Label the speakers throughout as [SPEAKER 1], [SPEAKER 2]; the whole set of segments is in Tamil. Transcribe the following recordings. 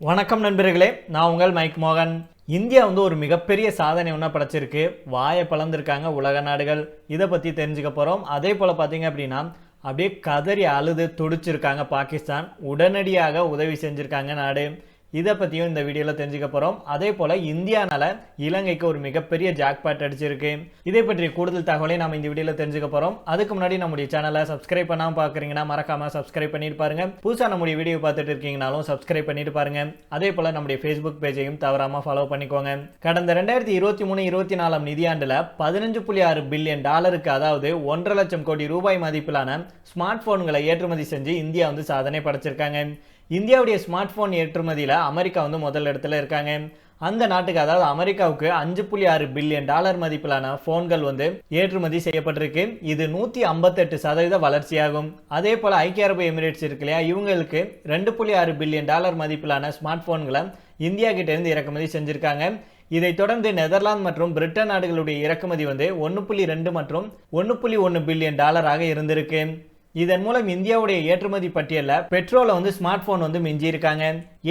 [SPEAKER 1] வணக்கம் நண்பர்களே நான் உங்கள் மைக் மோகன். இந்தியா வந்து ஒரு மிகப்பெரிய சாதனை ஒன்றா படைச்சிருக்கு. வாயை பழந்திருக்காங்க உலக நாடுகள். இதை பற்றி தெரிஞ்சுக்க போகிறோம் அதே போல் பார்த்தீங்க அப்படின்னா அப்படியே கதறி அழுது துடிச்சிருக்காங்க பாகிஸ்தான். உடனடியாக உதவி செஞ்சுருக்காங்க நாடு. இதை பற்றியும் இந்த வீடியோவில் தெரிஞ்சுக்க போகிறோம் அதே போல் இந்தியானால இலங்கைக்கு ஒரு மிகப்பெரிய ஜாக்பாட் அடிச்சிருக்கு. இதை பற்றி கூடுதல் தகவலை நம்ம இந்த வீடியோவில் தெரிஞ்சுக்க போகிறோம் அதுக்கு முன்னாடி நம்முடைய சேனலை சப்ஸ்கிரைப் பண்ணாமல் பார்க்குறீங்கன்னா மறக்காமல் சப்ஸ்கிரைப் பண்ணிட்டு பாருங்க. புதுசாக நம்முடைய வீடியோ பார்த்துட்டு இருக்கீங்கனாலும் சப்ஸ்கிரைப் பண்ணிட்டு பாருங்க. அதே போல் நம்முடைய ஃபேஸ்புக் பேஜையும் தவறாமல் ஃபாலோ பண்ணிக்கோங்க. கடந்த ரெண்டாயிரத்தி இருபத்தி மூணு இருபத்தி நாலாம் நிதியாண்டில் பதினஞ்சு புள்ளி ஆறு பில்லியன் டாலருக்கு அதாவது ஒன்றரை லட்சம் கோடி ரூபாய் மதிப்பிலான ஸ்மார்ட் போன்களை ஏற்றுமதி செஞ்சு இந்தியா வந்து சாதனை படைச்சிருக்காங்க. இந்தியாவுடைய ஸ்மார்ட் ஃபோன் ஏற்றுமதியில் அமெரிக்கா வந்து முதல் இடத்துல இருக்காங்க. அந்த நாட்டுக்கு அதாவது அமெரிக்காவுக்கு அஞ்சு புள்ளி ஆறு பில்லியன் டாலர் மதிப்பிலான ஃபோன்கள் வந்து ஏற்றுமதி செய்யப்பட்டிருக்கு. இது நூற்றி ஐம்பத்தெட்டு சதவீத வளர்ச்சியாகும். அதே போல் ஐக்கிய அரபு எமிரேட்ஸ் இருக்கு இல்லையா? இவங்களுக்கு ரெண்டு புள்ளி ஆறு பில்லியன் டாலர் மதிப்பிலான ஸ்மார்ட் ஃபோன்களை இந்தியா கிட்டேருந்து இறக்குமதி செஞ்சுருக்காங்க. இதைத் தொடர்ந்து நெதர்லாந்து மற்றும் பிரிட்டன் நாடுகளுடைய இறக்குமதி வந்து ஒன்று புள்ளி ரெண்டு மற்றும் ஒன்று புள்ளி ஒன்று பில்லியன் டாலராக இருந்திருக்கு. இதன் மூலம் இந்தியாவுடைய ஏற்றுமதி பட்டியலில் பெட்ரோலை வந்து ஸ்மார்ட் போன் வந்து மிஞ்சியிருக்காங்க.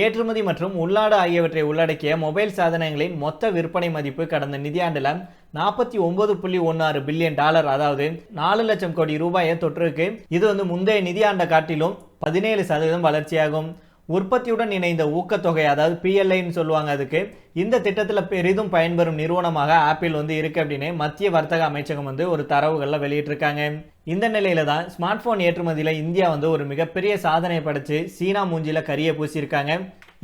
[SPEAKER 1] ஏற்றுமதி மற்றும் உள்நாடு ஆகியவற்றை உள்ளடக்கிய மொபைல் சாதனங்களின் மொத்த விற்பனை மதிப்பு கடந்த நிதியாண்டில் நாற்பத்தி ஒன்பது புள்ளி ஒன்று ஆறு பில்லியன் டாலர் அதாவது நாலு லட்சம் கோடி ரூபாயை தொற்றுருக்கு. இது வந்து முந்தைய நிதியாண்டை காட்டிலும் பதினேழு சதவீதம் வளர்ச்சியாகும். உற்பத்தியுடன் இணைந்த ஊக்கத்தொகை அதாவது பிஎல்ஐன்னு சொல்லுவாங்க அதுக்கு. இந்த திட்டத்தில் பெரிதும் பயன்பெறும் நிறுவனமாக ஆப்பிள் வந்து இருக்கு அப்படின்னு மத்திய வர்த்தக அமைச்சகம் வந்து ஒரு தரவுகளில் வெளியிட்டிருக்காங்க. இந்த நிலையில தான் ஸ்மார்ட் போன் ஏற்றுமதியில் இந்தியா வந்து ஒரு மிகப்பெரிய சாதனை படைச்சு சீனா மூஞ்சியில் கரிய பூசியிருக்காங்க.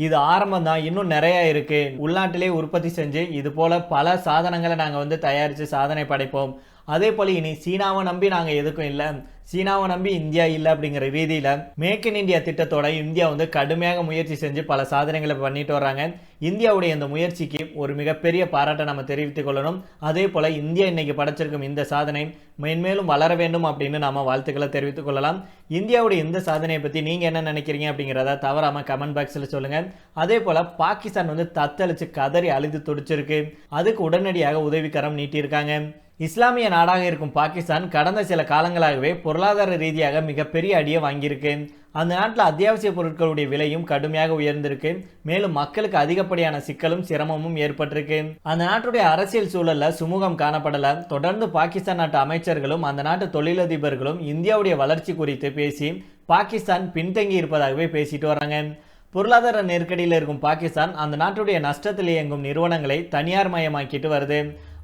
[SPEAKER 1] இது ஆரம்பம் தான் இன்னும் நிறைய இருக்கு. உள்நாட்டிலே உற்பத்தி செஞ்சு இது போல பல சாதனங்களை நாங்கள் வந்து தயாரித்து சாதனை படைப்போம். அதே போல் இனி சீனாவை நம்பி நாங்கள் எதுக்கும் இல்லை. சீனாவை நம்பி இந்தியா இல்லை அப்படிங்கிற ரீதியில் மேக் இன் இந்தியா திட்டத்தோட இந்தியா வந்து கடுமையாக முயற்சி செஞ்சு பல சாதனைகளை பண்ணிட்டு வர்றாங்க. இந்தியாவுடைய இந்த முயற்சிக்கு ஒரு மிகப்பெரிய பாராட்டை நம்ம தெரிவித்துக் கொள்ளணும். அதே போல் இந்தியா இன்னைக்கு படைச்சிருக்கும் இந்த சாதனை மென்மேலும் வளர வேண்டும் அப்படின்னு நாம வாழ்த்துக்களை தெரிவித்துக் கொள்ளலாம். இந்தியாவுடைய இந்த சாதனையை பற்றி நீங்கள் என்ன நினைக்கிறீங்க அப்படிங்கிறத தவறாமல் கமெண்ட் பாக்ஸில் சொல்லுங்கள் அதே போல் பாகிஸ்தான் வந்து தத்தளிச்சு கதறி அழுது துடிச்சிருக்கு. அதுக்கு உடனடியாக உதவிக்கரம் நீட்டியிருக்காங்க. இஸ்லாமிய நாடாக இருக்கும் பாகிஸ்தான் கடந்த சில காலங்களாகவே பொருளாதார ரீதியாக மிகப்பெரிய அடியை வாங்கியிருக்கு. அந்த நாட்டில் அத்தியாவசிய பொருட்களுடைய விலையும் கடுமையாக உயர்ந்திருக்கு. மேலும் மக்களுக்கு அதிகப்படியான சிக்கலும் சிரமமும் ஏற்பட்டிருக்கு. அந்த நாட்டுடைய அரசியல் சூழல்ல சுமூகம் காணப்படல. தொடர்ந்து பாகிஸ்தான் நாட்டு அமைச்சர்களும் அந்த நாட்டு தொழிலதிபர்களும் இந்தியாவுடைய வளர்ச்சி குறித்து பேசி பாகிஸ்தான் பின்தங்கி இருப்பதாகவே பேசிட்டு வராங்க. பொருளாதார நெருக்கடியில் இருக்கும் பாகிஸ்தான் அந்த நாட்டுடைய நஷ்டத்தில் இயங்கும் நிறுவனங்களை தனியார் மயமாக்கிட்டு வருது.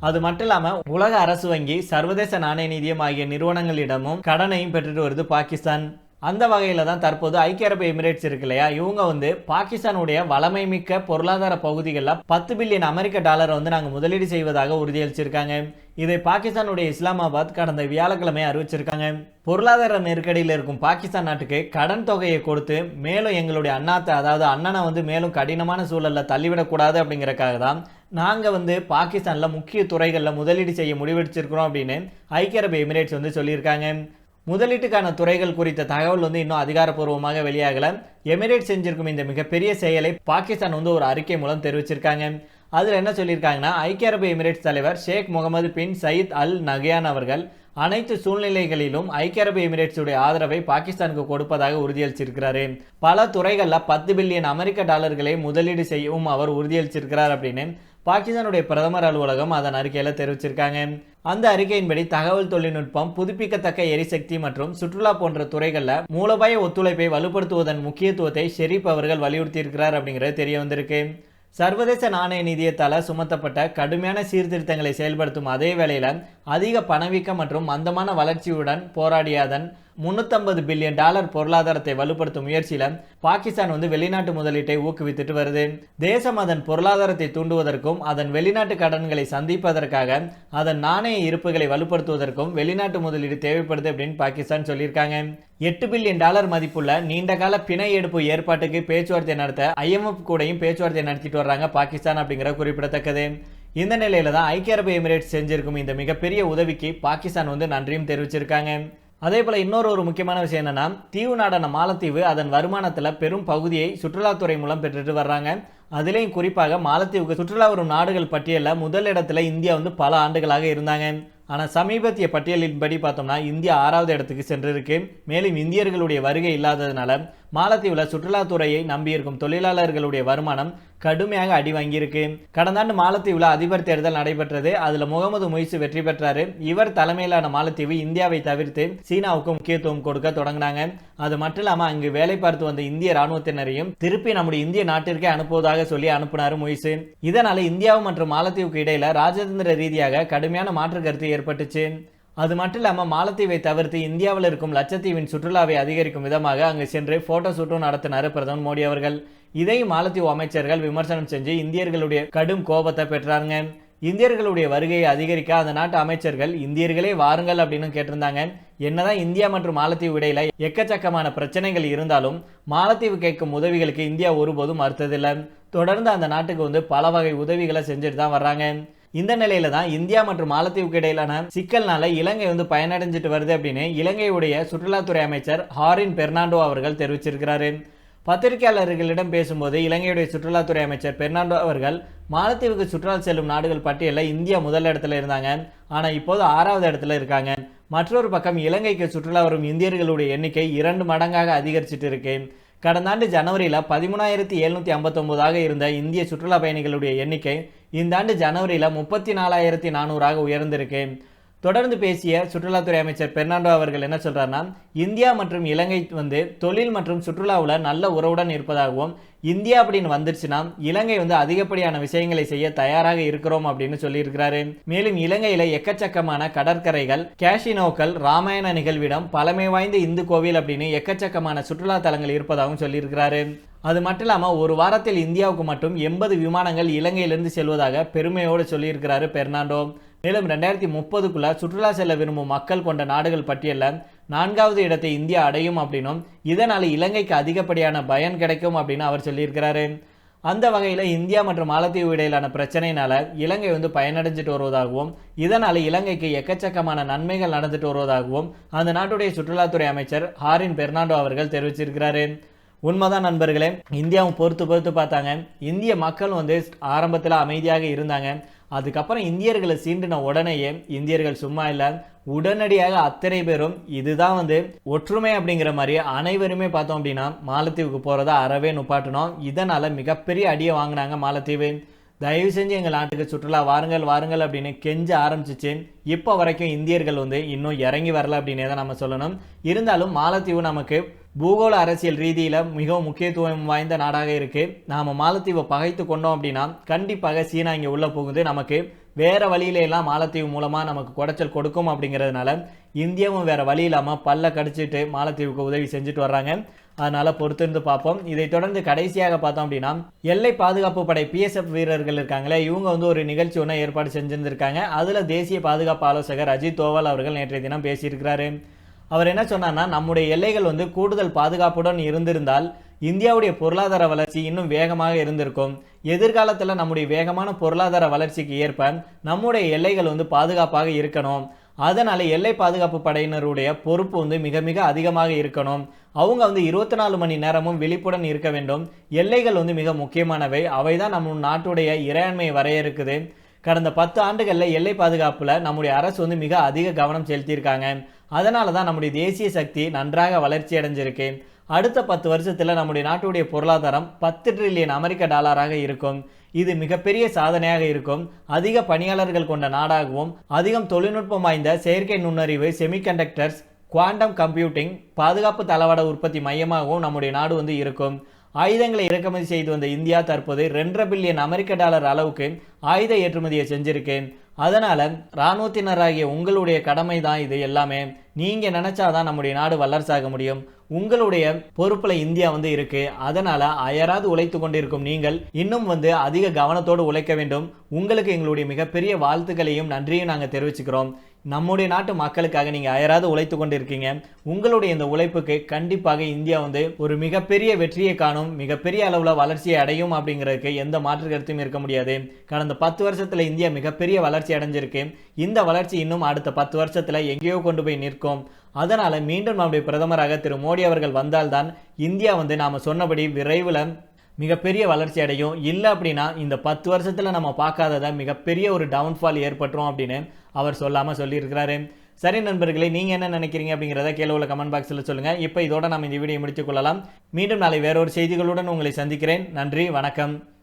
[SPEAKER 1] அது மட்டும் இல்லாமல் உலக அரசு வங்கி சர்வதேச நாணய நிதியம் ஆகிய நிறுவனங்களிடமும் கடனையும் பெற்றுட்டு வருது பாகிஸ்தான். அந்த வகையில் தான் தற்போது ஐக்கிய அரபு எமிரேட்ஸ் இருக்கு இல்லையா? இவங்க வந்து பாகிஸ்தானுடைய வளமை மிக்க பொருளாதார பகுதிகளில் பத்து பில்லியன் அமெரிக்க டாலரை வந்து நாங்கள் முதலீடு செய்வதாக உறுதியளிச்சிருக்காங்க. இதை பாகிஸ்தானுடைய இஸ்லாமாபாத் கடந்த வியாழக்கிழமை அறிவிச்சிருக்காங்க. பொருளாதார நெருக்கடியில் இருக்கும் பாகிஸ்தான் நாட்டுக்கு கடன் தொகையை கொடுத்து மேலும் எங்களுடைய அண்ணாத்தை அதாவது அண்ணனை வந்து மேலும் கடினமான சூழலில் தள்ளிவிடக்கூடாது அப்படிங்கிறக்காக தான் நாங்கள் வந்து பாகிஸ்தானில் முக்கிய துறைகளில் முதலீடு செய்ய முடிவெடுத்திருக்கிறோம் அப்படின்னு ஐக்கிய அரபு எமிரேட்ஸ் வந்து சொல்லியிருக்காங்க. முதலீட்டுக்கான துறைகள் குறித்த தகவல் வந்து இன்னும் அதிகாரப்பூர்வமாக வெளியாகல. எமிரேட் செஞ்சிருக்கும் இந்த மிகப்பெரிய செயலை பாகிஸ்தான் வந்து ஒரு அறிக்கை மூலம் தெரிவிச்சிருக்காங்க. அதில் என்ன சொல்லியிருக்காங்கன்னா ஐக்கிய அரபு எமிரேட்ஸ் தலைவர் ஷேக் முகமது பின் சயீத் அல் நகையான் அவர்கள் அனைத்து சூழ்நிலைகளிலும் ஐக்கிய அரபு எமிரேட்ஸுடைய ஆதரவை பாகிஸ்தானுக்கு கொடுப்பதாக உறுதியளிச்சிருக்கிறாரு. பல துறைகளில் பத்து பில்லியன் அமெரிக்க டாலர்களை முதலீடு செய்யவும் அவர் உறுதியளிச்சிருக்கிறார் அப்படின்னு பாகிஸ்தானுடைய பிரதமர் அலுவலகம் அதன் அறிக்கையில் தெரிவிச்சிருக்காங்க. அந்த அறிக்கையின்படி தகவல் தொழில்நுட்பம் புதுப்பிக்கத்தக்க எரிசக்தி மற்றும் சுற்றுலா போன்ற துறைகளில் மூலபாய ஒத்துழைப்பை வலுப்படுத்துவதன் முக்கியத்துவத்தை ஷெரீப் அவர்கள் வலியுறுத்தியிருக்கிறார் அப்படிங்கிறது தெரிய வந்திருக்கு. சர்வதேச நாணய நிதியத்தால் சுமத்தப்பட்ட கடுமையான சீர்திருத்தங்களை செயல்படுத்தும் அதே வேளையில் அதிக பணவீக்கம் மற்றும் மந்தமான வளர்ச்சியுடன் போராடிய அதன் முந்நூற்றம்பது பில்லியன் டாலர் பொருளாதாரத்தை வலுப்படுத்தும் முயற்சியில் பாகிஸ்தான் வந்து வெளிநாட்டு முதலீட்டை ஊக்குவித்துட்டு வருது. தேசம் அதன் பொருளாதாரத்தை தூண்டுவதற்கும் அதன் வெளிநாட்டு கடன்களை சந்திப்பதற்காக அதன் நாணய இருப்புகளை வலுப்படுத்துவதற்கும் வெளிநாட்டு முதலீடு தேவைப்படுது அப்படின்னு பாகிஸ்தான் சொல்லியிருக்காங்க. எட்டு பில்லியன் டாலர் மதிப்புள்ள நீண்டகால பிணை எடுப்பு ஏற்பாட்டுக்கு பேச்சுவார்த்தை நடத்த ஐஎம்எஃப் கூடையும் பேச்சுவார்த்தை நடத்திட்டு வர்றாங்க பாகிஸ்தான் அப்படிங்கிற குறிப்பிடத்தக்கது. இந்த நிலையில தான் ஐக்கிய அரபு எமிரேட்ஸ் செஞ்சிருக்கும் இந்த மிகப்பெரிய உதவிக்கு பாகிஸ்தான் வந்து நன்றியும் தெரிவிச்சிருக்காங்க. அதே போல் இன்னொரு ஒரு முக்கியமான விஷயம் என்னென்னா தீவு நாடான மாலத்தீவு அதன் வருமானத்தில் பெரும் பகுதியை சுற்றுலாத்துறை மூலம் பெற்றுட்டு வர்றாங்க. அதுலேயும் குறிப்பாக மாலத்தீவுக்கு சுற்றுலா வரும் நாடுகள் பட்டியலில் முதல் இடத்துல இந்தியா வந்து பல ஆண்டுகளாக இருந்தாங்க. ஆனால் சமீபத்திய பட்டியலின்படி பார்த்தோம்னா இந்தியா ஆறாவது இடத்துக்கு சென்றிருக்கு. மேலும் இந்தியர்களுடைய வருகை இல்லாததுனால மாலத்தீவில் சுற்றுலாத்துறையை நம்பியிருக்கும் தொழிலாளர்களுடைய வருமானம் கடுமையாக அடி வாங்கியிருக்கு. கடந்த ஆண்டு மாலத்தீவுல அதிபர் தேர்தல் நடைபெற்றது. அதுல முகமது முயசு வெற்றி பெற்றாரு. இவர் தலைமையிலான மாலத்தீவு இந்தியாவை தவிர்த்து சீனாவுக்கு முக்கியத்துவம் கொடுக்க தொடங்கினாங்க. அது மட்டும் இல்லாம அங்கு வேலை பார்த்து வந்த இந்திய ராணுவத்தினரையும் திருப்பி நம்முடைய இந்திய நாட்டிற்கே அனுப்புவதாக சொல்லி அனுப்பினார் முயசு. இதனால இந்தியாவும் மற்றும் மாலத்தீவுக்கு இடையில ராஜதந்திர ரீதியாக கடுமையான மாற்று கருத்து ஏற்பட்டுச்சு. அது மட்டும் இல்லாமல் மாலத்தீவை தவிர்த்து இந்தியாவில் இருக்கும் லட்சத்தீவின் சுற்றுலாவை அதிகரிக்கும் விதமாக அங்கு சென்று போட்டோ ஷூட்டும் நடத்தினார் பிரதமர் மோடி அவர்கள். இதையும் மாலத்தீவு அமைச்சர்கள் விமர்சனம் செஞ்சு இந்தியர்களுடைய கடும் கோபத்தை பெற்றாருங்க. இந்தியர்களுடைய வருகையை அதிகரிக்க அந்த நாட்டு அமைச்சர்கள் இந்தியர்களே வாருங்கள் அப்படின்னு கேட்டிருந்தாங்க. என்னதான் இந்தியா மற்றும் மாலத்தீவு இடையில எக்கச்சக்கமான பிரச்சனைகள் இருந்தாலும் மாலத்தீவு கேட்கும் உதவிகளுக்கு இந்தியா ஒருபோதும் மறுத்ததில்லை தொடர்ந்து அந்த நாட்டுக்கு வந்து பல வகை உதவிகளை செஞ்சுட்டு தான் வர்றாங்க. இந்த நிலையில தான் இந்தியா மற்றும் மாலத்தீவுக்கு இடையிலான சிக்கல்னால இலங்கை வந்து பயனடைஞ்சிட்டு வருது அப்படின்னு இலங்கையுடைய சுற்றுலாத்துறை அமைச்சர் ஹாரின் பெர்னாண்டோ அவர்கள் தெரிவிச்சிருக்கிறாரு. பத்திரிகையாளர்களிடம் பேசும்போது இலங்கையுடைய சுற்றுலாத்துறை அமைச்சர் பெர்னாண்டோ அவர்கள் மாலத்தீவுக்கு சுற்றுலா செல்லும் நாடுகள் பட்டியலில் இந்தியா முதல் இடத்துல இருந்தாங்க. ஆனால் இப்போது ஆறாவது இடத்துல இருக்காங்க. மற்றொரு பக்கம் இலங்கைக்கு சுற்றுலா வரும் இந்தியர்களுடைய எண்ணிக்கை இரண்டு மடங்காக அதிகரிச்சிட்டு இருக்கு. கடந்த ஆண்டு ஜனவரியில் பதிமூணாயிரத்தி எழுநூற்றி ஐம்பத்தொம்போதாக இருந்த இந்திய சுற்றுலா பயணிகளுடைய எண்ணிக்கை இந்த ஆண்டு ஜனவரியில் முப்பத்தி நாலாயிரத்தி நானூறாக உயர்ந்திருக்கு. தொடர்ந்து பேசிய சுற்றுலாத்துறை அமைச்சர் பெர்னாண்டோ அவர்கள் என்ன சொல்கிறாருன்னா இந்தியா மற்றும் இலங்கை வந்து தொழில் மற்றும் சுற்றுலாவில் நல்ல உறவுடன் இருப்பதாகவும் இந்தியா அப்படின்னு வந்துருச்சுன்னா இலங்கை வந்து அதிகப்படியான விஷயங்களை செய்ய தயாராக இருக்கிறோம் அப்படின்னு சொல்லியிருக்கிறாரு. மேலும் இலங்கையில் எக்கச்சக்கமான கடற்கரைகள் கேஷினோக்கள் ராமாயண நிகழ்விடம் பழமை வாய்ந்த இந்து கோவில் அப்படின்னு எக்கச்சக்கமான சுற்றுலா தலங்கள் இருப்பதாகவும் சொல்லியிருக்கிறாரு. அது மட்டும் இல்லாமல் ஒரு வாரத்தில் இந்தியாவுக்கு மட்டும் எண்பது விமானங்கள் இலங்கையிலிருந்து செல்வதாக பெருமையோடு சொல்லியிருக்கிறாரு பெர்னாண்டோ. மேலும் ரெண்டாயிரத்தி முப்பதுக்குள்ள சுற்றுலா செல்ல விரும்பும் மக்கள் கொண்ட நாடுகள் பட்டியலில் நான்காவது இடத்தை இந்தியா அடையும் அப்படின்னும் இதனால் இலங்கைக்கு அதிகப்படியான பயன் கிடைக்கும் அப்படின்னு அவர் சொல்லியிருக்கிறாரு. அந்த வகையில் இந்தியா மற்றும் மாலத்தீவு இடையிலான பிரச்சனையினால இலங்கை வந்து பயனடைஞ்சிட்டு வருவதாகவும் இதனால் இலங்கைக்கு எக்கச்சக்கமான நன்மைகள் நடந்துட்டு வருவதாகவும் அந்த நாட்டுடைய சுற்றுலாத்துறை அமைச்சர் ஹாரின் பெர்னாண்டோ அவர்கள் தெரிவிச்சிருக்கிறாரு. உண்மைதான் நண்பர்களே இந்தியாவும் பொறுத்து பொறுத்து பார்த்தாங்க. இந்திய மக்கள் வந்து ஆரம்பத்தில் அமைதியாக இருந்தாங்க. அதுக்கப்புறம் இந்தியர்களை சீண்டின உடனேயே இந்தியர்கள் சும்மா இல்லை உடனடியாக அத்தனை பேரும் இதுதான் வந்து ஒற்றுமை அப்படிங்கிற மாதிரி அனைவருமே பார்த்தோம் அப்படின்னா மாலத்தீவுக்கு போகிறத அறவே நுப்பாட்டணும். இதனால் மிகப்பெரிய அடியை வாங்கினாங்க மாலத்தீவு. தயவு செஞ்சு எங்கள் நாட்டுக்கு சுற்றுலா வாருங்கள் வாருங்கள் அப்படின்னு கெஞ்ச ஆரம்பிச்சிச்சு. இப்போ வரைக்கும் இந்தியர்கள் வந்து இன்னும் இறங்கி வரல அப்படின்னே தான் நம்ம சொல்லணும். இருந்தாலும் மாலத்தீவு நமக்கு பூகோள அரசியல் ரீதியில் மிகவும் முக்கியத்துவம் வாய்ந்த நாடாக இருக்குது நாம் மாலத்தீவை பகைத்து கொண்டோம் அப்படின்னா கண்டிப்பாக சீனா இங்கே உள்ளே போகுது. நமக்கு வேறு வழியில எல்லாம் மாலத்தீவு மூலமாக நமக்கு குடைச்சல் கொடுக்கும் அப்படிங்கிறதுனால இந்தியாவும் வேறு வழி இல்லாமல் பல்ல கடிச்சிட்டு மாலத்தீவுக்கு உதவி செஞ்சுட்டு வர்றாங்க. அதனால் பொறுத்திருந்து பார்ப்போம். இதை தொடர்ந்து கடைசியாக பார்த்தோம் அப்படின்னா எல்லை பாதுகாப்பு படை பிஎஸ்எஃப் வீரர்கள் இருக்காங்களே இவங்க வந்து ஒரு நிகழ்ச்சி ஒன்று ஏற்பாடு செஞ்சுருந்துருக்காங்க. அதில் தேசிய பாதுகாப்பு ஆலோசகர் அஜித் தோவல் அவர்கள் நேற்றைய தினம் பேசியிருக்கிறாரு. அவர் என்ன சொன்னார்னா நம்முடைய எல்லைகள் வந்து கூடுதல் பாதுகாப்புடன் இருந்திருந்தால் இந்தியாவுடைய பொருளாதார வளர்ச்சி இன்னும் வேகமாக இருந்திருக்கும். எதிர்காலத்தில் நம்முடைய வேகமான பொருளாதார வளர்ச்சிக்கு ஏற்ப நம்முடைய எல்லைகள் வந்து பாதுகாப்பாக இருக்கணும். அதனால் எல்லை பாதுகாப்பு படையினருடைய பொறுப்பு வந்து மிக மிக அதிகமாக இருக்கணும். அவங்க வந்து இருபத்தி நாலு மணி நேரமும் விழிப்புடன் இருக்க வேண்டும். எல்லைகள் வந்து மிக முக்கியமானவை. அவை தான் நம்ம நாட்டுடைய இறையாண்மையை வரையறுக்குது. கடந்த பத்து ஆண்டுகளில் எல்லை பாதுகாப்பில் நம்முடைய அரசு வந்து மிக அதிக கவனம் செலுத்தியிருக்காங்க. அதனால தான் நம்முடைய தேசிய சக்தி நன்றாக வளர்ச்சி அடைஞ்சிருக்கு. அடுத்த பத்து வருஷத்தில் நம்முடைய நாட்டுடைய பொருளாதாரம் பத்து ட்ரில்லியன் அமெரிக்க டாலராக இருக்கும். இது மிகப்பெரிய சாதனையாக இருக்கும். அதிக பணியாளர்கள் கொண்ட நாடாகவும் அதிகம் தொழில்நுட்பம் வாய்ந்த செயற்கை நுண்ணறிவு செமிகண்டக்டர்ஸ் குவாண்டம் கம்ப்யூட்டிங் பாதுகாப்பு தளவாட உற்பத்தி மையமாகவும் நம்முடைய நாடு வந்து இருக்கும். ஆயுதங்களை இறக்குமதி செய்து வந்த இந்தியா தற்போது ரெண்டரை பில்லியன் அமெரிக்க டாலர் அளவுக்கு ஆயுத ஏற்றுமதியை செஞ்சிருக்கு. அதனால் இராணுவத்தினராகிய உங்களுடைய கடமை தான் இது எல்லாமே. நீங்கள் நினச்சாதான் நம்முடைய நாடு வல்லரசாக முடியும். உங்களுடைய பொறுப்புல இந்தியா வந்து இருக்கு. அதனால அயராது உழைத்து கொண்டிருக்கும் நீங்கள் இன்னும் வந்து அதிக கவனத்தோடு உழைக்க வேண்டும். உங்களுக்கு எங்களுடைய மிகப்பெரிய வாழ்த்துக்களையும் நன்றியும் நாங்கள் தெரிவிச்சுக்கிறோம். நம்முடைய நாட்டு மக்களுக்காக நீங்கள் அயராது உழைத்து கொண்டிருக்கீங்க. உங்களுடைய இந்த உழைப்புக்கு கண்டிப்பாக இந்தியா வந்து ஒரு மிகப்பெரிய வெற்றியை காணும் மிகப்பெரிய அளவில் வளர்ச்சியை அடையும் அப்படிங்கிறதுக்கு எந்த மாற்று கருத்தும் இருக்க முடியாது. கடந்த பத்து வருஷத்தில் இந்தியா மிகப்பெரிய வளர்ச்சி அடைஞ்சிருக்கு. இந்த வளர்ச்சி இன்னும் அடுத்த பத்து வருஷத்தில் எங்கேயோ கொண்டு போய் நிற்கும். அதனால் மீண்டும் நம்முடைய பிரதமராக திரு மோடி அவர்கள் வந்தால்தான் இந்தியா வந்து நாம் சொன்னபடி விரைவில் மிகப்பெரிய வளர்ச்சி அடையும். இல்லை அப்படின்னா இந்த பத்து வருஷத்தில் நம்ம பார்க்காததை மிகப்பெரிய ஒரு டவுன்ஃபால் ஏற்பட்டுரும் அப்படின்னு அவர் சொல்லாமல் சொல்லியிருக்கிறாரு. சரி நண்பர்களே நீங்கள் என்ன நினைக்கிறீங்க அப்படிங்கிறத கீழே உள்ள கமெண்ட் பாக்ஸில் சொல்லுங்கள் இப்போ இதோட நாம் இந்த வீடியோ முடித்துக் கொள்ளலாம். மீண்டும் நாளை வேறொரு செய்திகளுடன் உங்களை சந்திக்கிறேன். நன்றி வணக்கம்.